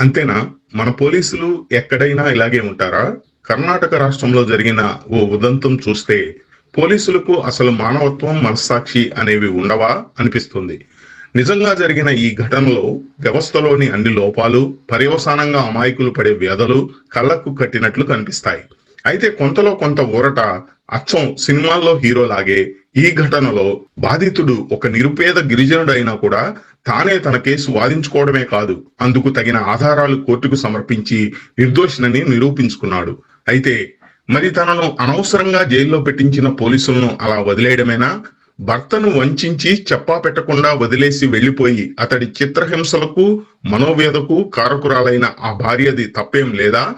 అంతేనా? మన పోలీసులు ఎక్కడైనా ఇలాగే ఉంటారా? కర్ణాటక రాష్ట్రంలో జరిగిన ఓ ఉదంతం చూస్తే పోలీసులకు అసలు మానవత్వం మనస్సాక్షి అనేవి ఉండవా అనిపిస్తుంది. నిజంగా జరిగిన ఈ ఘటనలో వ్యవస్థలోని అన్ని లోపాలు పర్యవసానంగా అమాయకులు పడే వ్యధలు కళ్ళకు కట్టినట్లు కనిపిస్తాయి. అయితే కొంతలో కొంత ఊరట అచ్చం సినిమాల్లో హీరోలాగే ఈ ఘటనలో బాధితుడు ఒక నిరుపేద గిరిజనుడైనా కూడా తానే తన కేసు వాదించుకోవడమే కాదు అందుకు తగిన ఆధారాలు కోర్టుకు సమర్పించి నిర్దోషినని నిరూపించుకున్నాడు. అయితే మరి తనను అనవసరంగా జైల్లో పెట్టించిన పోలీసులను అలా వదిలేయడమేనా? భర్తను వంచించి చెప్పా పెట్టకుండా వదిలేసి వెళ్ళిపోయి అతడి చిత్రహింసలకు మనోవేదకు కారకురాలైన ఆ భార్యది తప్పేం లేదా?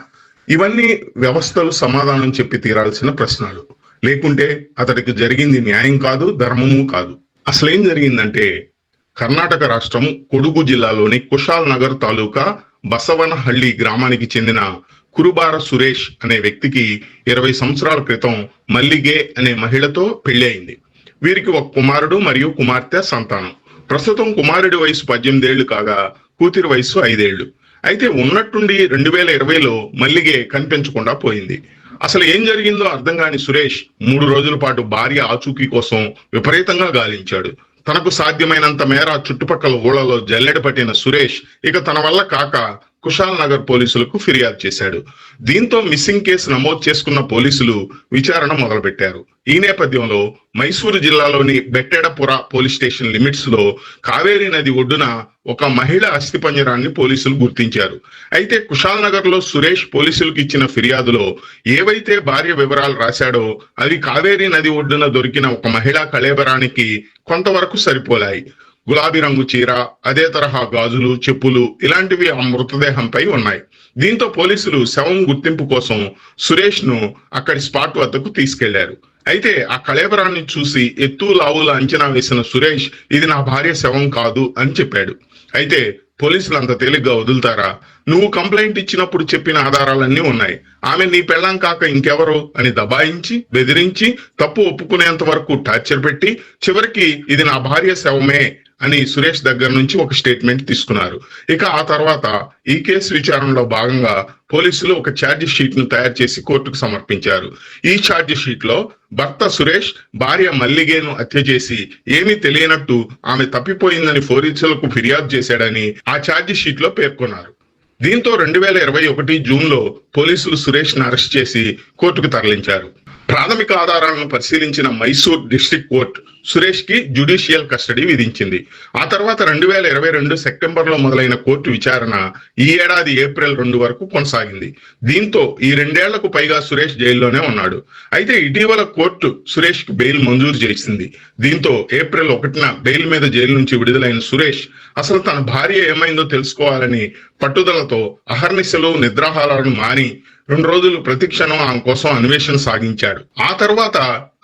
ఇవన్నీ వ్యవస్థలు సమాధానం చెప్పి తీరాల్సిన ప్రశ్నలు. లేకుంటే అతడికి జరిగింది న్యాయం కాదు ధర్మము కాదు. అసలేం జరిగిందంటే కర్ణాటక రాష్ట్రం కొడుగు జిల్లాలోని కుషాల్ నగర్ తాలూకా బసవనహళ్ళి గ్రామానికి చెందిన కురుబార సురేష్ అనే వ్యక్తికి ఇరవై సంవత్సరాల క్రితం మల్లిగే అనే మహిళతో పెళ్ళి అయింది వీరికి ఒక కుమారుడు మరియు కుమార్తె సంతానం. ప్రస్తుతం కుమారుడి వయసు పద్దెనిమిదేళ్ళు కాగా కూతురి వయసు ఐదేళ్ళు. అయితే ఉన్నట్టుండి రెండు వేల ఇరవైలో మల్లిగే కనిపించకుండా పోయింది. అసలు ఏం జరిగిందో అర్థం కాని సురేష్ మూడు రోజుల పాటు భార్య ఆచూకీ కోసం విపరీతంగా గాలించాడు. తనకు సాధ్యమైనంత మేర చుట్టుపక్కల ఊళ్ళలో జల్లెడ పట్టిన సురేష్ ఇక తన వల్ల కాక కుషాల్ నగర్ పోలీసులకు ఫిర్యాదు చేశాడు. దీంతో మిస్సింగ్ కేసు నమోదు చేసుకున్న పోలీసులు విచారణ మొదలుపెట్టారు. ఈ నేపథ్యంలో మైసూరు జిల్లాలోని బెట్టెడపుర పోలీస్ స్టేషన్ లిమిట్స్లో కావేరీ నది ఒడ్డున ఒక మహిళ అస్థిపంజరాన్ని పోలీసులు గుర్తించారు. అయితే కుషాల్ నగర్లో సురేష్ పోలీసులకు ఇచ్చిన ఫిర్యాదులో ఏవైతే భార్య వివరాలు రాశాడో అవి కావేరీ నది ఒడ్డున దొరికిన ఒక మహిళా కళేబరానికి కొంతవరకు సరిపోలాయి. గులాబీ రంగు చీర అదే తరహా గాజులు చెప్పులు ఇలాంటివి ఆ మృతదేహంపై ఉన్నాయి. దీంతో పోలీసులు శవం గుర్తింపు కోసం సురేష్ను అక్కడి స్పాట్ వద్దకు తీసుకెళ్ళారు. అయితే ఆ కళేబరాన్ని చూసి ఎత్తు లావుల అంచనా వేసిన సురేష్ ఇది నా భార్య శవం కాదు అని చెప్పాడు. అయితే పోలీసులు అంత తేలిగ్గా వదులుతారా? నువ్వు కంప్లైంట్ ఇచ్చినప్పుడు చెప్పిన ఆధారాలన్నీ ఉన్నాయి. ఆమె నీ పెళ్ళాం కాక ఇంకెవరు? అని దబాయించి బెదిరించి తప్పు ఒప్పుకునేంత వరకు టార్చర్ పెట్టి చివరికి ఇది నా భార్య శవమే అని సురేష్ దగ్గర నుంచి ఒక స్టేట్మెంట్ తీసుకున్నారు. ఇక ఆ తర్వాత ఈ కేసు విచారణలో భాగంగా పోలీసులు ఒక ఛార్జ్ షీట్ను తయారు చేసి కోర్టుకు సమర్పించారు. ఈ ఛార్జ్ షీట్లో భర్త సురేష్ భార్య మల్లిగేను హత్య చేసి ఏమీ తెలియనట్టు ఆమె తప్పిపోయిందని పోలీసులకు ఫిర్యాదు చేశాడని ఆ ఛార్జ్ షీట్లో పేర్కొన్నారు. దీంతో రెండు వేల ఇరవై ఒకటి జూన్లో పోలీసులు సురేష్ను అరెస్ట్ చేసి కోర్టుకు తరలించారు. ప్రాథమిక ఆధారాలను పరిశీలించిన మైసూర్ డిస్ట్రిక్ట్ కోర్టు సురేష్కి జ్యుడిషియల్ కస్టడీ విధించింది. ఆ తర్వాత రెండు వేల ఇరవై రెండు సెప్టెంబర్లో మొదలైన కోర్టు విచారణ ఈ ఏడాది ఏప్రిల్ రెండు వరకు కొనసాగింది. దీంతో ఈ రెండేళ్ళకు పైగా సురేష్ జైల్లోనే ఉన్నాడు. అయితే ఇటీవల కోర్టు సురేష్కి బెయిల్ మంజూరు చేసింది. దీంతో ఏప్రిల్ ఒకటిన బెయిల్ మీద జైలు నుంచి విడుదలైన సురేష్ అసలు తన భార్య ఏమైందో తెలుసుకోవాలని పట్టుదలతో అహర్నిశలు నిద్రాహారాలను మాని రెండు రోజులు ప్రతిక్షణం ఆమె కోసం అన్వేషణ సాగించాడు. ఆ తర్వాత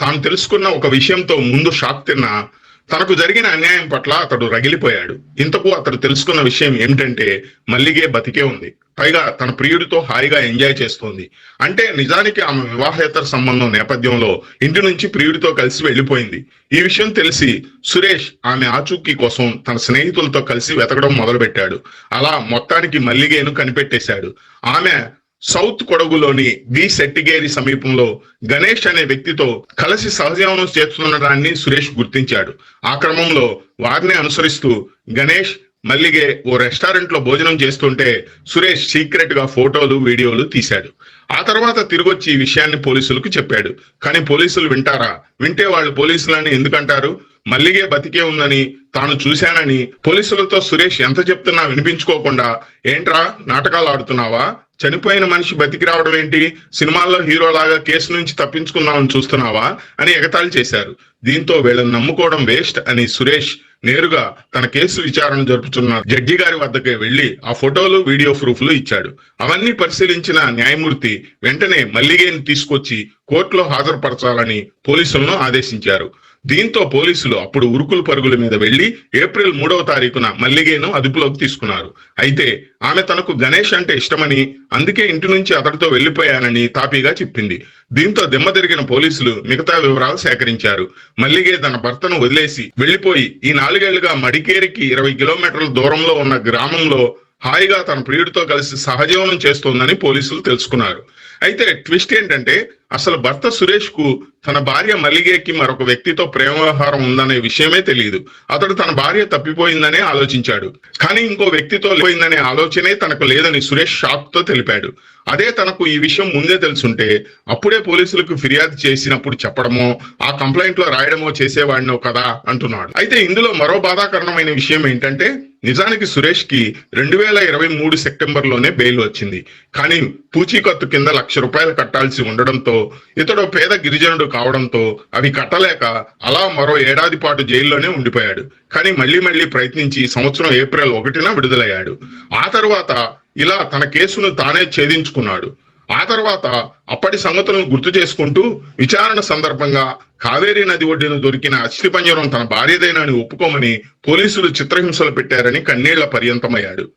తాను తెలుసుకున్న ఒక విషయంతో ముందు షాక్ తిన్న తనకు జరిగిన అన్యాయం పట్ల అతడు రగిలిపోయాడు. ఇంతకు అతడు తెలుసుకున్న విషయం ఏమిటంటే మల్లిగే బతికే ఉంది. పైగా తన ప్రియుడితో హాయిగా ఎంజాయ్ చేస్తోంది. అంటే నిజానికి ఆమె వివాహేతర సంబంధం నేపథ్యంలో ఇంటి నుంచి ప్రియుడితో కలిసి వెళ్ళిపోయింది. ఈ విషయం తెలిసి సురేష్ ఆమె ఆచూకీ కోసం తన స్నేహితులతో కలిసి వెతకడం మొదలుపెట్టాడు. అలా మొత్తానికి మల్లిగేను కనిపెట్టేశాడు. ఆమె సౌత్ కొడగులోని వి సెట్టిగేరి సమీపంలో గణేష్ అనే వ్యక్తితో కలిసి సహజీవనం చేస్తుండటాన్ని సురేష్ గుర్తించాడు. ఆ క్రమంలో వారిని అనుసరిస్తూ గణేష్ మల్లిగే ఓ రెస్టారెంట్లో భోజనం చేస్తుంటే సురేష్ సీక్రెట్గా ఫోటోలు వీడియోలు తీశాడు. ఆ తర్వాత తిరిగొచ్చి ఈ విషయాన్ని పోలీసులకు చెప్పాడు. కానీ పోలీసులు వింటారా? వింటే వాళ్ళు పోలీసులని ఎందుకంటారు? మల్లిగే బతికే ఉందని తాను చూశానని పోలీసులతో సురేష్ ఎంత చెప్తున్నా వినిపించుకోకుండా ఏంట్రా నాటకాలు ఆడుతున్నావా? చనిపోయిన మనిషి బతికి రావడం ఏంటి? సినిమాల్లో హీరోలాగా కేసు నుంచి తప్పించుకుందామని చూస్తున్నావా? అని ఎగతాళి చేశారు. దీంతో వీళ్ళని నమ్ముకోవడం వేస్ట్ అని సురేష్ నేరుగా తన కేసు విచారణ జరుపుతున్న జడ్జి గారి వద్దకే వెళ్ళి ఆ ఫోటోలు వీడియో ప్రూఫ్లు ఇచ్చాడు. అవన్నీ పరిశీలించిన న్యాయమూర్తి వెంటనే మల్లిగేని తీసుకొచ్చి కోర్టులో హాజరుపరచాలని పోలీసులను ఆదేశించారు. దీంతో పోలీసులు అప్పుడు ఉరుకులు పరుగుల మీద వెళ్ళి ఏప్రిల్ మూడవ తారీఖున మల్లిగేను అదుపులోకి తీసుకున్నారు. అయితే ఆమె తనకు గణేష్ అంటే ఇష్టమని అందుకే ఇంటి నుంచి అతడితో వెళ్ళిపోయానని తాపీగా చెప్పింది. దీంతో దిమ్మ తిరిగిన పోలీసులు మిగతా వివరాలు సేకరించారు. మల్లిగే తన భర్తను వదిలేసి వెళ్ళిపోయి ఈ నాలుగేళ్ళుగా మడికేరికి ఇరవై కిలోమీటర్ల దూరంలో ఉన్న గ్రామంలో హాయిగా తన ప్రియుడితో కలిసి సహజీవనం చేస్తోందని పోలీసులు తెలుసుకున్నారు. అయితే ట్విస్ట్ ఏంటంటే అసలు భర్త సురేష్కు తన భార్య మల్లిగేకి మరొక వ్యక్తితో ప్రేమ వ్యవహారం ఉందనే విషయమే తెలియదు అతడు తన భార్య తప్పిపోయిందనే ఆలోచించాడు. కానీ ఇంకో వ్యక్తితో పోయిందనే ఆలోచనే తనకు లేదని సురేష్ షాక్తో తెలిపాడు. అదే తనకు ఈ విషయం ముందే తెలుసుంటే అప్పుడే పోలీసులకు ఫిర్యాదు చేసినప్పుడు చెప్పడమో ఆ కంప్లైంట్లో రాయడమో చేసేవాడినో కదా అంటున్నాడు. అయితే ఇందులో మరో బాధాకరణమైన విషయం ఏంటంటే నిజానికి సురేష్కి రెండు వేల ఇరవై మూడు సెప్టెంబర్లోనే బెయిల్ వచ్చింది. కానీ పూచీకత్తు కింద లక్ష రూపాయలు కట్టాల్సి ఉండడంతో ఇతడు పేద గిరిజనుడు కావడంతో అవి కట్టలేక అలా మరో ఏడాది పాటు జైల్లోనే ఉండిపోయాడు. కానీ మళ్ళీ మళ్ళీ ప్రయత్నించి సంవత్సరం ఏప్రిల్ ఒకటిన విడుదలయ్యాడు. ఆ తర్వాత ఇలా తన కేసును తానే ఛేదించుకున్నాడు. ఆ తర్వాత అప్పటి సంగతులను గుర్తు చేసుకుంటూ విచారణ సందర్భంగా కావేరీ నది ఒడ్డున దొరికిన అస్థిపంజరం తన భార్యదేనని ఒప్పుకోమని పోలీసులు చిత్రహింసలు పెట్టారని కన్నీళ్ళ పర్యంతమయ్యాడు.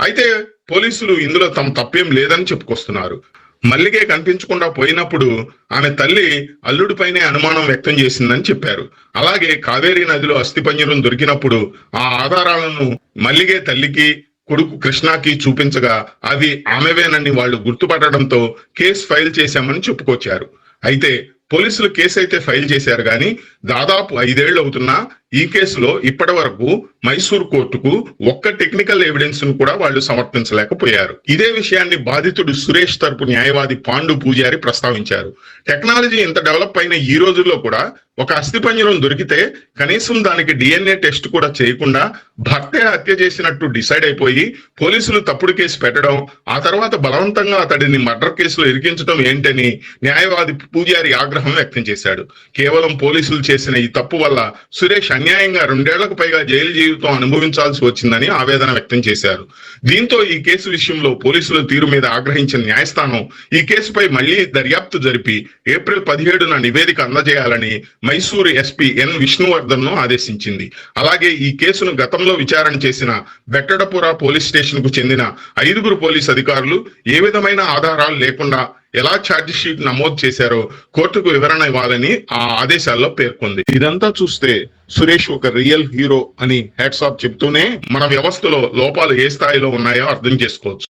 అయితే పోలీసులు ఇందులో తమ తప్పేం లేదని చెప్పుకొస్తున్నారు. మల్లిగే కనిపించకుండా పోయినప్పుడు ఆమె తల్లి అల్లుడిపైనే అనుమానం వ్యక్తం చేసిందని చెప్పారు. అలాగే కావేరీ నదిలో అస్థిపంజరం దొరికినప్పుడు ఆ ఆధారాలను మల్లిగే తల్లికి కొడుకు కృష్ణాకి చూపించగా అవి ఆమెవేనని వాళ్ళు గుర్తుపట్టడంతో కేసు ఫైల్ చేశామని చెప్పుకొచ్చారు. అయితే పోలీసులు కేసు అయితే ఫైల్ చేశారు కానీ దాదాపు ఐదేళ్ళు అవుతున్నా ఈ కేసులో ఇప్పటి వరకు మైసూర్ కోర్టుకు ఒక్క టెక్నికల్ ఎవిడెన్స్ను కూడా వాళ్ళు సమర్పించలేకపోయారు. ఇదే విషయాన్ని బాధితుడు సురేష్ తరపు న్యాయవాది పాండు పూజారి ప్రస్తావించారు. టెక్నాలజీ ఇంత డెవలప్ అయిన ఈ రోజుల్లో కూడా ఒక అస్థిపంజరం దొరికితే కనీసం దానికి డిఎన్ఏ టెస్ట్ కూడా చేయకుండా భర్తే హత్య చేసినట్టు డిసైడ్ అయిపోయి పోలీసులు తప్పుడు కేసు పెట్టడం ఆ తర్వాత బలవంతంగా అతడిని మర్డర్ కేసులో ఇరికించడం ఏంటని న్యాయవాది పూజారి ఆగ్రహం వ్యక్తం చేశాడు. కేవలం పోలీసులు చేసిన ఈ తప్పు వల్ల సురేష్ అన్యాయంగా రెండేళ్ళకు పైగా జైలు జీవితం అనుభవించాల్సి వచ్చిందని ఆవేదన వ్యక్తం చేశారు. దీంతో ఈ కేసు విషయంలో పోలీసుల తీరు మీద ఆగ్రహించిన న్యాయస్థానం ఈ కేసుపై మళ్ళీ దర్యాప్తు జరిపి ఏప్రిల్ పదిహేడున నివేదిక అందజేయాలని మైసూరు ఎస్పీ ఎన్ విష్ణువర్ధన్ను ఆదేశించింది. అలాగే ఈ కేసును గతంలో విచారణ చేసిన బెట్టడపుర పోలీస్ స్టేషన్కు చెందిన ఐదుగురు పోలీస్ అధికారులు ఏ విధమైన ఆధారాలు లేకుండా ఎలా ఛార్జ్ షీట్ నమోదు చేశారో కోర్టుకు వివరణ ఇవ్వాలని ఆ ఆదేశాల్లో పేర్కొంది. ఇదంతా చూస్తే సురేష్ ఒక రియల్ హీరో అని హ్యాట్సాప్ చెప్తూనే మన వ్యవస్థలో లోపాలు ఏ స్థాయిలో ఉన్నాయో అర్థం చేసుకోవచ్చు.